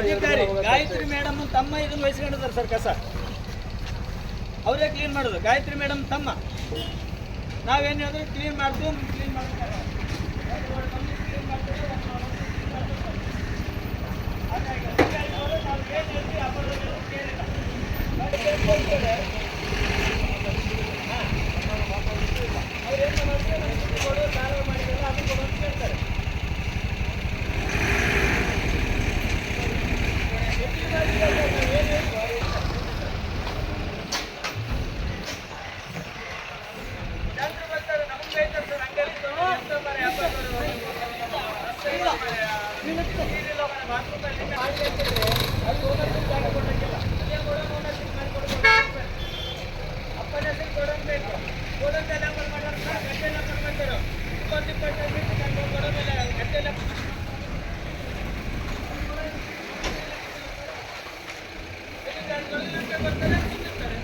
ಅಧಿಕಾರಿ. ಗಾಯತ್ರಿ ಮೇಡಮ್ ತಮ್ಮ ಇದನ್ನ ವಹಿಸ್ಕೊಂಡಿದ್ದಾರೆ ಸರ್ ಕಸ. ಅವರೇ ಕ್ಲೀನ್ ಮಾಡೋದು ಗಾಯತ್ರಿ ಮೇಡಮ್ ತಮ್ಮ. ನಾವೇನು ಹೇಳಿದ್ರೆ ಕ್ಲೀನ್ ಮಾಡ್ತೀವಿ ಕ್ಲೀನ್ ಮಾಡ್ತಾರೆ ನಾವು ಏನು ಮಾಡ್ತಾರೆ, ನಮ್ಗೆ ಕೊಡು, ಸಾಲ ಮಾಡಿದ್ದೆಲ್ಲ ಅದು ಕೊಡು ಅಂತ ಕೇಳ್ತಾರೆ ಜನರು ಬರ್ತಾರೆ, ನಮ್ಗೆ ಬೈತಾರೆ ಸರ್, ಹಂಗೆಲ್ಲ ಇತ್ತು. ಎಂತ ಮರೆ, ಹಬ್ಬ ಬರೋದು. ನೀರಿಲ್ಲ ಮರೆ, bathroom ಅಲ್ಲಿ ಮಾಡಿ ಹಾಕಿದ್ರೆ, ಅಲ್ಲಿ ಹೋಗೋದಕ್ಕೆ ಜಾಗ ಕೊಡಕ್ಕಿಲ್ಲ. ಅಲ್ಲೇ ಕೊಡೋ ಓನರ್ಶಿಪ್ ಮಾಡಿ ಕೊಡ್ಬೋದು. ಅಪ್ಪನ ಹೆಸರು ಕೊಡೋದು ಬೇಕು. ಕೊಡೋದು ಎಲ್ಲ ಅಮಲ್ ಮಾಡೋರು ಸರ್, ಗಟ್ಟೆ ಎಲ್ಲ ಮಾಡ್ತಾರೆ. ಇಪ್ಪತ್ತು ಇಪ್ಪತ್ತು ಮೀಟರ್ ಕಂಡು ಕೊಡೋದಿಲ್ಲ, ಗಂಟೆ ಎಲ್ಲ ಅಧಿಕಾರಿಗಳು ಇಲ್ಲಂತೆ ಬರ್ತಾರೆ, ತಿನ್ನುತ್ತಾರೆ.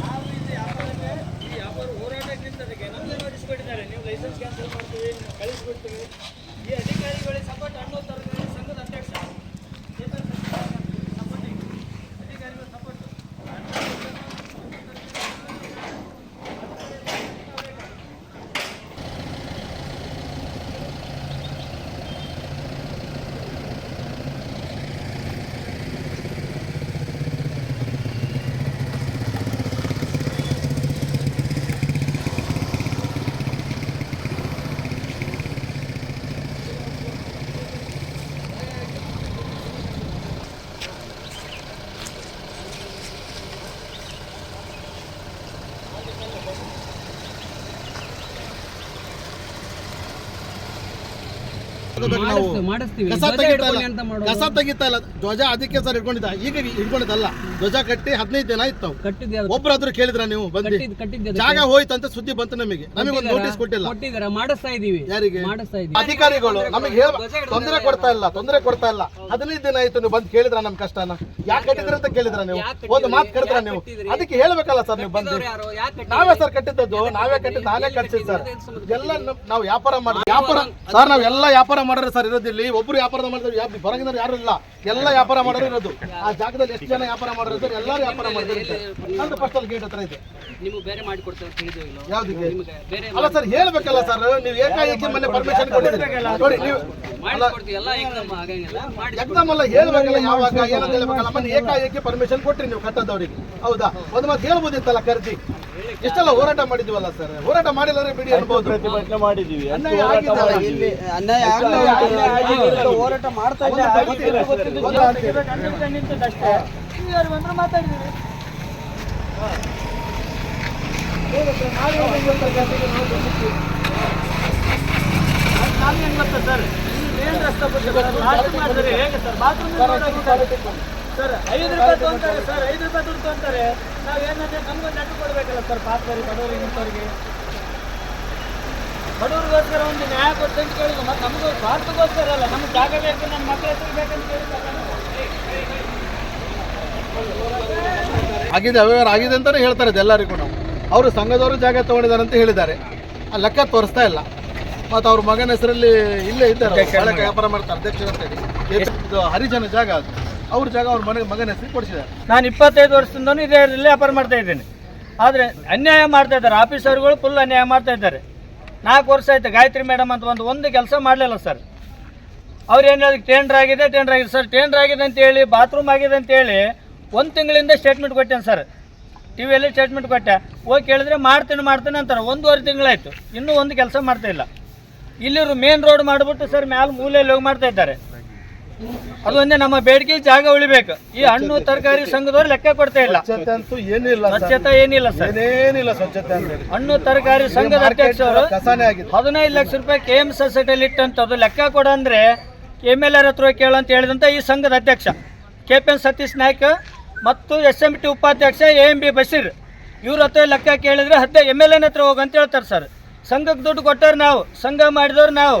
ನಾವು ಇದು ವ್ಯಾಪಾರಕ್ಕೆ ಈ ವ್ಯಾಪಾರ ಹೋರಾಟಕ್ಕಿಂತದಕ್ಕೆ ನಮ್ಮದೇ ನೋಟಿಸ್ಬಿಟ್ಟಿದ್ದಾರೆ ನೀವು ಲೈಸೆನ್ಸ್ ಕ್ಯಾನ್ಸಲ್ ಮಾಡ್ತೀವಿ ನೀವು ಕಳಿಸ್ಬಿಡ್ತೀವಿ ಈ ಅಧಿಕಾರಿಗಳಿಗೆ ಸಪೋರ್ಟ್ ಅನ್ನೋ ತರಕಾರಿ ಸಂಘದ ಅಧ್ಯಕ್ಷ ಚೇತನ್ ಸಪೋರ್ಟಿಂಗ್ ಅಧಿಕಾರಿಗಳು ಸಪೋರ್ಟ್ ಅದಕ್ಕೆ ನಾವು ಕಸ ಧ್ವಜ ತೆಗಿತಾ ಇಲ್ಲ. ಕಸ ತೆಗಿತಾ ಇಲ್ಲ. ಧ್ವಜ ಅದಕ್ಕೆ ಸರ್ ಇಟ್ಕೊಂಡಿದ್ದ. ಈಗ ಇಟ್ಕೊಂಡಿದ್ದಲ್ಲ. ಧ್ವಜ ಕಟ್ಟಿ ಹದಿನೈದು ದಿನ ಆಯ್ತು ಒಬ್ರಾದ್ರು ಕೇಳಿದ್ರ ನೀವು ಬಂದು. ಜಾಗ ಹೋಯ್ತಂತ ಸುದ್ದಿ ಬಂತು ನಮಗೆ. ನಮಗೆ ಒಂದು ನೋಟಿಸ್ ಕೊಟ್ಟಿಲ್ಲ? ಮಾಡಿಸ್ತಾ ಇದೀವಿ ಯಾರಿಗೆ? ಅಧಿಕಾರಿಗಳು. ನಮಗೆ ತೊಂದರೆ ಕೊಡ್ತಾ ಇಲ್ಲ. ತೊಂದರೆ ಕೊಡ್ತಾ ಇಲ್ಲ. ಹದಿನೈದು ದಿನ ಆಯ್ತು ನೀವು ಬಂದು ಕೇಳಿದ್ರ ನಮ್ ಕಷ್ಟನ? ಯಾಕೆ ಕಟ್ಟಿದ್ರ ಅಂತ ಕೇಳಿದ್ರ ನೀವು? ಒಂದು ಮಾತು ಕಟ್ಟಿದ್ರ ನೀವು? ಅದಕ್ಕೆ ಹೇಳ್ಬೇಕಲ್ಲ ಸರ್ ನೀವು ಬಂದು? ನಾವೇ ಸರ್ ಕಟ್ಟಿದ್ದದ್ದು. ನಾವೇ ಕಟ್ಟಿದ್ದು. ನಾನೇ ಕಟ್ಸಿದ್ ಸರ್. ಎಲ್ಲ ನಾವು ವ್ಯಾಪಾರ ಮಾಡಿ ವ್ಯಾಪಾರ ಸರ್ ನಾವ್ ಎಲ್ಲ ವ್ಯಾಪಾರ ಮಾಡೋರು ಸರ್ ಇರೋದಿಲ್ಲಿ ಒಬ್ರು ವ್ಯಾಪಾರ ಮಾಡಿದ್ರೆ ಹೊರಗಿನವ್ರು ಯಾರು ಇಲ್ಲ. ಎಲ್ಲ ವ್ಯಾಪಾರ ಮಾಡೋರು ಇರೋದು. ಆ ಜಾಗದಲ್ಲಿ ಎಷ್ಟು ಜನ ವ್ಯಾಪಾರ ಮಾಡೋರು ಸರ್ ಎಲ್ಲರೂ ವ್ಯಾಪಾರ ಮಾಡಿದ್ರೆ ನಂದು ಫಸ್ಟ್ ಅಲ್ಲಿ ಗೇಟ್ ಹತ್ರ ಇದೆ. ನಿಮ್ಗೆ ಬೇರೆ ಇಲ್ಲ ಅಲ್ಲ ಸರ್ ಹೇಳ್ಬೇಕಲ್ಲ ಸರ್. ನೀವು ಏಕಾಏಕಿ ಮೊನ್ನೆ ಪರ್ಮಿಷನ್ ಕೊಟ್ಟಿದ್ದೀರಿ. ನೋಡಿ ನೀವು ಮಾಡಿ ಅಲ್ಲ ಹೇಳ್ಬೇಕಲ್ಲ ಯಾವಾಗ ಏನಂತ ಹೇಳ್ಬೇಕಲ್ಲ. ಮೊನ್ನೆ ಏಕಾಏಕಿ ಪರ್ಮಿಷನ್ ಕೊಟ್ರಿ ನೀವು ಕಟ್ಟದವ್ರಿಗೆ. ಹೌದಾ? ಒಂದ್ ಮಾತು ಹೇಳ್ಬೋದಿತ್ತಲ್ಲ ಕರ್ದಿ? ಇಷ್ಟೆಲ್ಲ ಹೋರಾಟ ಮಾಡಿದ್ವಲ್ಲ ಸರ್? ಹೋರಾಟ ಮಾಡಿಲ್ಲ ಬಿಡಿ ಅನ್ಬೋದು. ಪ್ರತಿಭಟನೆ ಮಾಡಿದೀವಿ. ಅನ್ಯಾಯ ಆಗಿದ್ದಲ್ಲ ಇಲ್ಲಿ. ಅನ್ಯಾಯ ಅನ್ಯಾಯ ಆಗಿಲ್ಲ. ಹೋರಾಟ ಮಾಡ್ತಾ ಗೊತ್ತಾ ಸರ್? ರಸ್ತೆ ಬಗ್ಗೆ ಬಾತ್ರೂಮ್ ಮಾಡಿದ್ರೆ ಹೇಗೆ ಸರ್? ಬಾತ್ರೂಮ್ ಸರ್ ಐದು ರೂಪಾಯಿ ತೊಗೊಂತಾರೆ ಸರ್ ಐದು ರೂಪಾಯಿ ದುಡ್ಡು ತೊಗೊಂತಾರೆ ನಾವು ಏನಂದ್ರೆ ನಮ್ಗೆ ನೆಟ್ಟು ಕೊಡ್ಬೇಕಲ್ಲ ಸರ್ ಪಾತ್ರರಿಗೆ ಬಡವರಿಗೆ ಇಂಥವ್ರಿಗೆ. ಬಡವ್ರಿಗೋಸ್ಕರ ಒಂದು ನ್ಯಾಯ ಕೊಟ್ಟು ಅಂತ ಕೇಳಿದ್ರು ಮತ್ತೆ ನಮಗೂ ಸ್ವಾರ್ಥಗೋಸ್ಕರ ಅಲ್ಲ ನಮ್ಗೆ ಜಾಗ ಬೇಕು ನಮ್ಮ ಮಕ್ಕಳ ಹೆಸರು ಬೇಕಂತ ಕೇಳಿದ್ರಲ್ಲ ಆಗಿದೆ ಅವ್ಯವಹಾರ ಆಗಿದೆ ಅಂತಾನೆ ಹೇಳ್ತಾರೆ ಎಲ್ಲರಿಗೂ ನಾವು. ಅವರು ಸಂಘದವರು ಜಾಗ ತಗೊಂಡಿದ್ದಾರೆ ಅಂತ ಹೇಳಿದ್ದಾರೆ. ಆ ಲೆಕ್ಕ ತೋರಿಸ್ತಾ ಇಲ್ಲ. ಮತ್ತು ಅವ್ರ ಮಗನ ಹೆಸರಲ್ಲಿ ಇಲ್ಲೇ ಇದ್ದಾರೆ. ವ್ಯಾಪಾರ ಮಾಡ್ತಾರೆ ಅಧ್ಯಕ್ಷರು ಅಂತೇಳಿ ಇದು ಹರಿಜನ ಜಾಗ ಅದು. ಅವ್ರ ಜಾಗ ಅವ್ರ ಮನೆಗೆ ಮಗನ ಹೆಸರು ಕೊಡಿಸಿದ್ದಾರೆ. ನಾನು ಇಪ್ಪತ್ತೈದು ವರ್ಷದಿಂದನೂ ಇದೇ ಇದರಲ್ಲಿ ವ್ಯಾಪಾರ ಮಾಡ್ತಾ ಇದ್ದೀನಿ. ಆದರೆ ಅನ್ಯಾಯ ಮಾಡ್ತಾ ಇದ್ದಾರೆ. ಆಫೀಸರ್ಗಳು ಫುಲ್ ಅನ್ಯಾಯ ಮಾಡ್ತಾ ಇದ್ದಾರೆ. ನಾಲ್ಕು ವರ್ಷ ಆಯಿತು. ಗಾಯತ್ರಿ ಮೇಡಮ್ ಅಂತ ಒಂದು ಒಂದು ಕೆಲಸ ಮಾಡಲಿಲ್ಲ ಸರ್. ಅವ್ರು ಏನು ಹೇಳಿದ್ರು? ಟೆಂಡ್ರ್ ಆಗಿದೆ ಟೆಂಡ್ರ್ ಆಗಿದೆ. ಸರ್ ಟೆಂಡ್ರ್ ಆಗಿದೆ ಅಂತೇಳಿ ಬಾತ್ರೂಮ್ ಆಗಿದೆ ಅಂತೇಳಿ ಒಂದು ತಿಂಗಳಿಂದ ಸ್ಟೇಟ್ಮೆಂಟ್ ಕೊಟ್ಟೇನೆ ಸರ್. ಟಿ ವಿಯಲ್ಲಿ ಸ್ಟೇಟ್ಮೆಂಟ್ ಕೊಟ್ಟೆ. ಹೋಗಿ ಕೇಳಿದ್ರೆ ಮಾಡ್ತೀನಿ ಮಾಡ್ತೀನಿ ಅಂತಾರೆ. ಒಂದೂವರೆ ತಿಂಗಳಾಯಿತು. ಇನ್ನೂ ಒಂದು ಕೆಲಸ ಮಾಡ್ತಾ ಇಲ್ಲ. ಇಲ್ಲಿರು ಮೇನ್ ರೋಡ್ ಮಾಡಿಬಿಟ್ಟು ಸರ್ ಮ್ಯಾಲ ಮೂಲೆಯಲ್ಲಿ ಹೋಗಿ ಮಾಡ್ತಾ ಇದ್ದಾರೆ. ಅದು ಒಂದೇ ನಮ್ಮ ಬೇಡಿಕೆ ಜಾಗ ಉಳಿಬೇಕು. ಈ ಹಣ್ಣು ತರಕಾರಿ ಸಂಘದವ್ರು ಲೆಕ್ಕ ಕೊಡ್ತಾ ಇಲ್ಲ. ಸ್ವಚ್ಛತೆ ಅಂತೂ ಏನಿಲ್ಲ ಸ್ವಚ್ಛತೆ ಏನಿಲ್ಲ ಸರ್. ಏನೇನಿಲ್ಲ ಸ್ವಚ್ಛತೆ ಅಂತ ಹಣ್ಣು ತರಕಾರಿ ಸಂಘದ ಅಧ್ಯಕ್ಷರು ಕಸಾನೇ ಆಗಿದೆ ಹದಿನೈದು ಲಕ್ಷ ರೂಪಾಯಿ ಕೆ ಎಂ ಸೊಸೈಟಿಯಲ್ಲಿ ಇಟ್ಟಂಥದ್ದು ಲೆಕ್ಕ ಕೊಡ ಅಂದ್ರೆ ಎಂ ಎಲ್ ಆರ್ ಹತ್ರ ಹೋಗಿ ಕೇಳು ಅಂತ ಹೇಳಿದಂತ ಈ ಸಂಘದ ಅಧ್ಯಕ್ಷ. K P N Satish Naik ಮತ್ತು ಎಸ್ ಎಂ ಟಿ ಉಪಾಧ್ಯಕ್ಷ ಎ ಎಂ ಬಿ ಬಶೀರ್ ಇವ್ರ ಹತ್ರ ಲೆಕ್ಕ ಕೇಳಿದ್ರೆ ಹದ್ದೆ ಎಂ ಎಲ್ ಎನ್ ಹತ್ರ ಹೋಗಂತ ಅಂತ ಹೇಳ್ತಾರೆ ಸರ್. ಸಂಘಕ್ಕೆ ದುಡ್ಡು ಕೊಟ್ಟವ್ರು ನಾವು ಸಂಘ ಮಾಡಿದವ್ರು ನಾವು.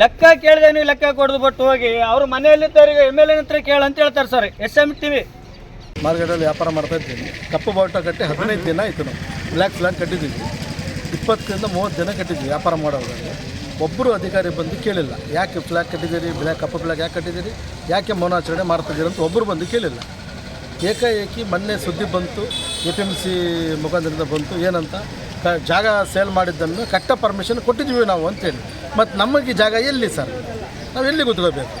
ಲೆಕ್ಕ ಕೇಳಿದೆ ನೀವು ಲೆಕ್ಕ ಕೊಡದು ಬಟ್ ಹೋಗಿ, ಅವ್ರ ಮನೆಯಲ್ಲಿದ್ದವರಿಗೆ ಎಂ ಎಲ್ ಎನ್ ಹತ್ರ ಕೇಳ ಅಂತ ಹೇಳ್ತಾರೆ sir S M T V. ಮಾರ್ಕೆಟಲ್ಲಿ ವ್ಯಾಪಾರ ಮಾಡ್ತಾ ಇದ್ದೀನಿ. ಕಪ್ಪು ಬಾವುಟ ಕಟ್ಟಿ ಹದಿನೈದು ದಿನ ಆಯಿತು ನಾವು ಬ್ಲ್ಯಾಕ್ ಫ್ಲಾಗ್ ಕಟ್ಟಿದ್ದೀವಿ. ಇಪ್ಪತ್ತರಿಂದ ಮೂವತ್ತು ದಿನ ಕಟ್ಟಿದ್ವಿ ವ್ಯಾಪಾರ ಮಾಡೋದ್ರಲ್ಲಿ. ಒಬ್ಬರು ಅಧಿಕಾರಿ ಬಂದು ಕೇಳಿಲ್ಲ. ಯಾಕೆ ಫ್ಲಾಗ್ ಕಟ್ಟಿದ್ದೀರಿ? ಬ್ಲ್ಯಾಕ್ ಕಪ್ಪು ಬ್ಲ್ಯಾಕ್ ಯಾಕೆ ಕಟ್ಟಿದ್ದೀರಿ? ಯಾಕೆ ಮೌನಾಚರಣೆ ಮಾಡ್ತಿದ್ದೀರಿ ಅಂತ ಒಬ್ಬರು ಬಂದು ಕೇಳಿಲ್ಲ. ಏಕಾಏಕಿ ಮೊನ್ನೆ ಸುದ್ದಿ ಬಂತು ಎ ಪಿ ಎಂ ಸಿ ಮುಖಾಂತರದಿಂದ ಬಂತು, ಏನಂತ? ಕ ಜಾಗ ಸೇಲ್ ಮಾಡಿದ್ದನ್ನು ಕಟ್ಟ ಪರ್ಮಿಷನ್ ಕೊಟ್ಟಿದ್ದೀವಿ ನಾವು ಅಂತೇಳಿ. ಮತ್ತು ನಮಗೆ ಜಾಗ ಎಲ್ಲಿ ಸರ್? ನಾವು ಎಲ್ಲಿ ಕೂತ್ಕೋಬೇಕು?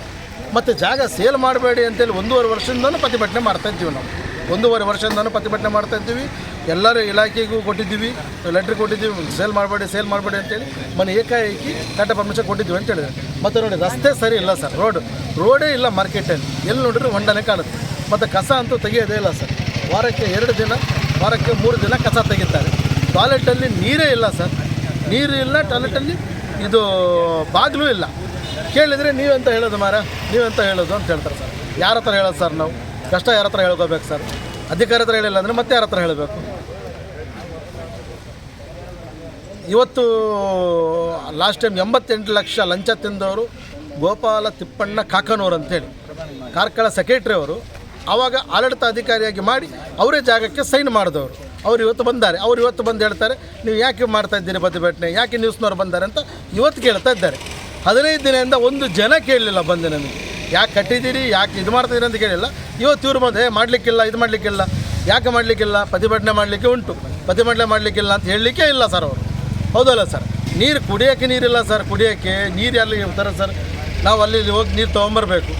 ಮತ್ತು ಜಾಗ ಸೇಲ್ ಮಾಡಬೇಡಿ ಅಂತೇಳಿ ಒಂದೂವರೆ ವರ್ಷದಿಂದನೂ ಪ್ರತಿಭಟನೆ ಮಾಡ್ತಾ ಇದ್ದೀವಿ ನಾವು. ಒಂದೂವರೆ ವರ್ಷದಿಂದನೂ ಪ್ರತಿಭಟನೆ ಮಾಡ್ತಾ ಇದ್ದೀವಿ. ಎಲ್ಲರೂ ಇಲಾಖೆಗೂ ಕೊಟ್ಟಿದ್ದೀವಿ. ಲೆಟ್ರ್ ಕೊಟ್ಟಿದ್ದೀವಿ. ಸೇಲ್ ಮಾಡಬೇಡಿ ಸೇಲ್ ಮಾಡಬೇಡಿ ಅಂತೇಳಿ ಮನೆ ಏಕಾಏಕಿ ಕಟ್ಟ ಪರ್ಮಿಷನ್ ಕೊಟ್ಟಿದ್ದೀವಿ ಅಂತ ಹೇಳಿದ್ರೆ ಮತ್ತು ನೋಡಿ, ರಸ್ತೆ ಸರಿ ಇಲ್ಲ ಸರ್. ರೋಡ್, ರೋಡೇ ಇಲ್ಲ ಮಾರ್ಕೆಟಲ್ಲಿ ಎಲ್ಲಿ ನೋಡಿದ್ರೆ ಹೊಂಡನೇ ಕಾಣುತ್ತೆ. ಮತ್ತು ಕಸ ಅಂತೂ ತೆಗೆಯೋದೇ ಇಲ್ಲ ಸರ್. ವಾರಕ್ಕೆ ಎರಡು ದಿನ, ವಾರಕ್ಕೆ ಮೂರು ದಿನ ಕಸ ತೆಗಿತಾರೆ. ಟಾಯ್ಲೆಟಲ್ಲಿ ನೀರೇ ಇಲ್ಲ ಸರ್. ನೀರು ಇಲ್ಲ, ಟಾಯ್ಲೆಟಲ್ಲಿ ಇದು ಬಾಗಿಲು ಇಲ್ಲ. ಕೇಳಿದರೆ ನೀವೆಂತ ಹೇಳೋದು ಮಾರ? ನೀವೆಂತ ಹೇಳೋದು ಅಂತ ಹೇಳ್ತಾರೆ ಸರ್. ಯಾರ ಹತ್ರ ಹೇಳೋದು ಸರ್ ನಾವು? ಕಷ್ಟ ಯಾರ ಹತ್ರ ಹೇಳ್ಕೋಬೇಕು ಸರ್? ಅಧಿಕಾರಿ ಹತ್ರ ಹೇಳಿಲ್ಲ ಅಂದರೆ ಮತ್ತೆ ಯಾರ ಹತ್ರ ಹೇಳಬೇಕು? ಇವತ್ತು ಲಾಸ್ಟ್ ಟೈಮ್ ಎಂಬತ್ತೆಂಟು ಲಕ್ಷ ಲಂಚ ತಿಂದವರು ಗೋಪಾಲ ತಿಪ್ಪಣ್ಣ ಕಾಕನೂರು ಅಂತೇಳಿ ಕಾರ್ಕಳ ಸೆಕ್ರೆಟ್ರಿ ಅವರು ಆವಾಗ ಆಡಳಿತ ಅಧಿಕಾರಿಯಾಗಿ ಮಾಡಿ ಅವರೇ ಜಾಗಕ್ಕೆ ಸೈನ್ ಮಾಡಿದವರು. ಅವ್ರು ಇವತ್ತು ಬಂದಾರೆ, ಅವ್ರು ಇವತ್ತು ಬಂದು ಹೇಳ್ತಾರೆ, ನೀವು ಯಾಕೆ ಮಾಡ್ತಾ ಇದ್ದೀರಿ ಪ್ರತಿಭಟನೆ ಯಾಕೆ ನ್ಯೂಸ್ನವ್ರು ಬಂದಾರೆ? ಅಂತ ಇವತ್ತು ಕೇಳ್ತಾ ಇದ್ದಾರೆ. ಹದಿನೈದು ದಿನದಿಂದ ಒಂದು ಜನ ಕೇಳಲಿಲ್ಲ ಬಂದು ನನಗೆ. ಯಾಕೆ ಕಟ್ಟಿದ್ದೀರಿ? ಯಾಕೆ ಇದು ಮಾಡ್ತಿದ್ದೀರಿ ಅಂತ ಕೇಳಿಲ್ಲ. ಇವತ್ತು ಇವ್ರು ಬಂದು ಮಾಡಲಿಕ್ಕಿಲ್ಲ, ಇದು ಮಾಡಲಿಕ್ಕಿಲ್ಲ. ಯಾಕೆ ಮಾಡಲಿಕ್ಕಿಲ್ಲ? ಪ್ರತಿಭಟನೆ ಮಾಡಲಿಕ್ಕೆ ಉಂಟು. ಪ್ರತಿಭಟನೆ ಮಾಡಲಿಕ್ಕಿಲ್ಲ ಅಂತ ಹೇಳಲಿಕ್ಕೆ ಇಲ್ಲ ಸರ್ ಅವರು. ಹೌದಲ್ಲ ಸರ್. ನೀರು ಕುಡಿಯೋಕ್ಕೆ ನೀರಿಲ್ಲ ಸರ್, ಕುಡಿಯೋಕ್ಕೆ ನೀರು ಎಲ್ಲಿ ಇರ್ತಾರೆ ಸರ್? ನಾವು ಅಲ್ಲಿ ಹೋಗಿ ನೀರು ತೊಗೊಂಬರ್ಬೇಕು.